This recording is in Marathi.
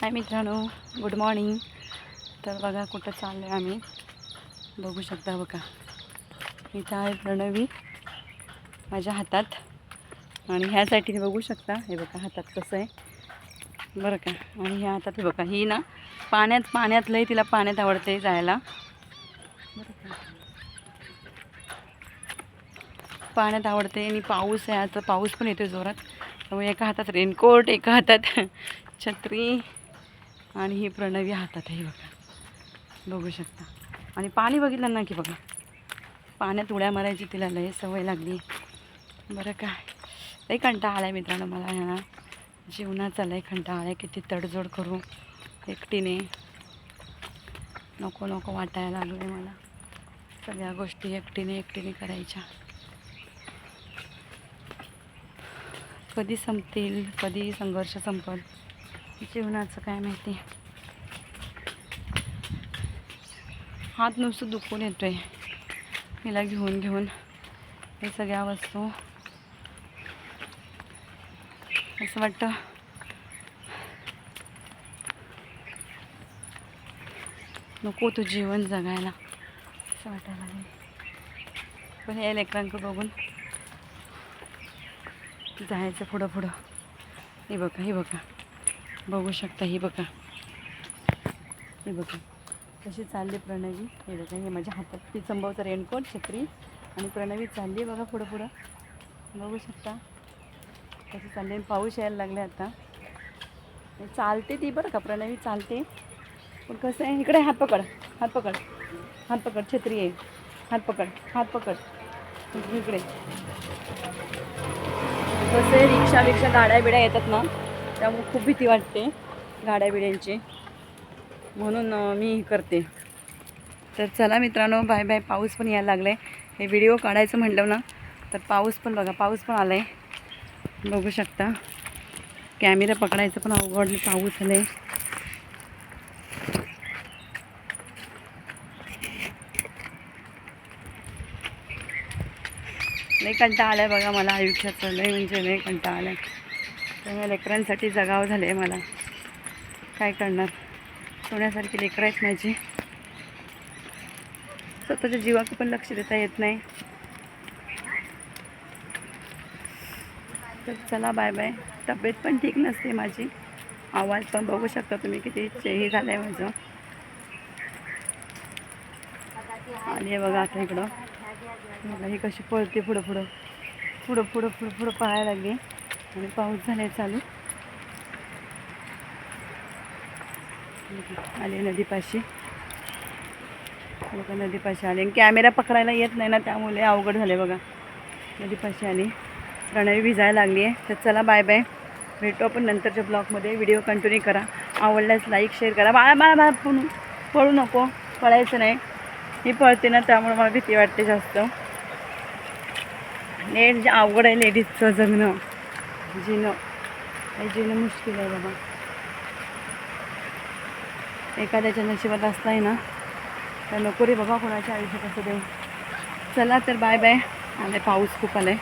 हाय मित्रांनो गुड मॉर्निंग तर बघा कुठं चाललो आहे आम्ही. बघू शकता बघा. इथं आहे प्रणवी माझ्या हातात. आणि ह्यासाठी बघू शकता. हे बघा हातात कसं आहे. बरं का? आणि ह्या हातात हे बघा. ही ना पाण्यात पाण्यातलंही तिला पाण्यात आवडते जायला. बरं का? पाण्यात आवडते आणि पाऊस आहे. आता पाऊस पण येतो जोरात. त्यामुळे एका हातात रेनकोट एका हातात छत्री. आणि ही प्रणवी हातात आहे बघा. बघू शकता. आणि पाणी बघितलं ना की बघा. पाण्यात उड्या मारायची तिला लय सवय लागली. बरं काय. लई कंटाळा आला आहे मित्रांनो मला ह्या जीवनाचा लय कंटाळा आला आहे किती तडजोड करू एकटीने. नको नको वाटायला लागलं आहे मला. सगळ्या गोष्टी एकटीने एकटीने करायच्या. कधी संपतील कधी संघर्ष संपल. जीवनाचं काय माहिती. हात नुसतं दुखून येतोय. हिला घेऊन घेऊन हे सगळ्या वस्तू. असं वाटतं. नको तू जीवन जगायला. असं वाटायला लागेल पण हे लेकरांक बघून जायचं पुढं पुढं. हे बघा हे बघा. बघू शकता ही बघा. हे बघा. कशी चालली प्रणवी? हे बघा हे माझ्या हातात. ती चंबावचं रेनकोट छत्री आणि प्रणवी चालली आहे बघा पुढं पुढं. बघू शकता. कशी चालली आहे. पाऊस यायला लागले आता. चालते ती बरं का प्रणवी चालते. पण कसं आहे इकडे हात पकड हात पकड. हात पकड छत्री आहे. हात पकड हात पकड. इकडे. कसं आहे रिक्षा रिक्षा गाड्या बिड्या येतात ना. त्यामुळे खूप भीती वाटते गाड्या बिड्यांची. म्हणून मी करते. तर चला मित्रांनो बाय बाय. पाऊस पण यायला लागला आहे हे व्हिडिओ काढायचं म्हटलं ना तर पाऊस पण बघा पाऊस पण आला आहे बघू शकता. कॅमेरा पकडायचं पण अवघड पाऊस आलं आहे लई कंटाळा आला आहे बघा मला आयुष्याचं. लई म्हणजे लई कंटाळा आला आहे त्यामुळे लेकरांसाठी जगाव झालं आहे मला. काय करणार? सोन्यासारखी लेकरं आहेत माझी. स्वतःच्या जीवाक पण लक्ष देता येत नाही. तर चला बाय बाय. तब्येत पण ठीक नसते माझी. आवाज पण बघू शकता तुम्ही किती हे झालं आहे माझं. आली आहे बघा आता इकडं. मला ही कशी पळते पुढं पुढं. पुढं पुढं पुढं पुढं पळायला लागली. आणि पाऊस झालाय चालू. आले नदीपाशी. बघा नदीपाशी आले. आणि कॅमेरा पकडायला येत नाही ना त्यामुळे अवघड झाले बघा. नदीपाशी आली. प्रणवी भिजायला लागली आहे. तर चला बाय बाय भेटू आपण नंतरच्या ब्लॉगमध्ये. व्हिडिओ कंटिन्यू करा. आवडल्यास लाईक शेअर करा. बाळा बाळा बाळा पळू. पळू नको. पळायचं नाही. मी पळते ना त्यामुळे मला भीती वाटते जास्त. नेट जे अवघड आहे लेडीजचं जगणं. जिणं हे जिणं मुश्किल आहे बाबा. एखाद्याच्या नशिबात असताय ना तर नको रे बाबा कोणाच्या आयुष्यात असं देऊ चला तर बाय बाय आलाय पाऊस खूप आलाय.